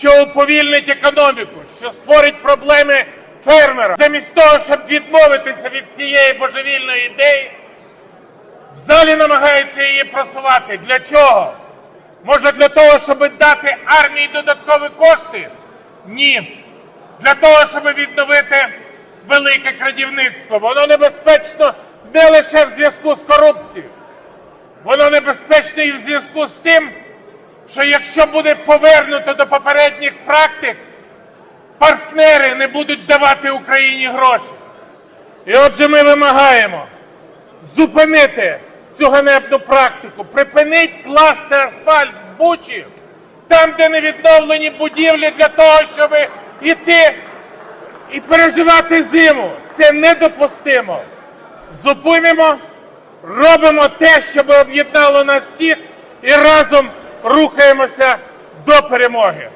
що уповільнить економіку, що створить проблеми фермера. Замість того, щоб відмовитися від цієї божевільної ідеї, в залі намагаються її просувати. Для чого? Може для того, щоб дати армії додаткові кошти? Ні. Для того, щоб відновити велике крадівництво. Воно небезпечно не лише в зв'язку з корупцією. Воно небезпечне і в зв'язку з тим, що якщо буде повернуто до попередніх практик, партнери не будуть давати Україні гроші. І отже, ми вимагаємо зупинити цю ганебну практику, припинить класти асфальт в Бучі, там, де не відновлені будівлі для того, щоб іти і переживати зиму. Це недопустимо. Зупинимо, робимо те, щоб об'єднало нас всіх, і разом рухаємося до перемоги.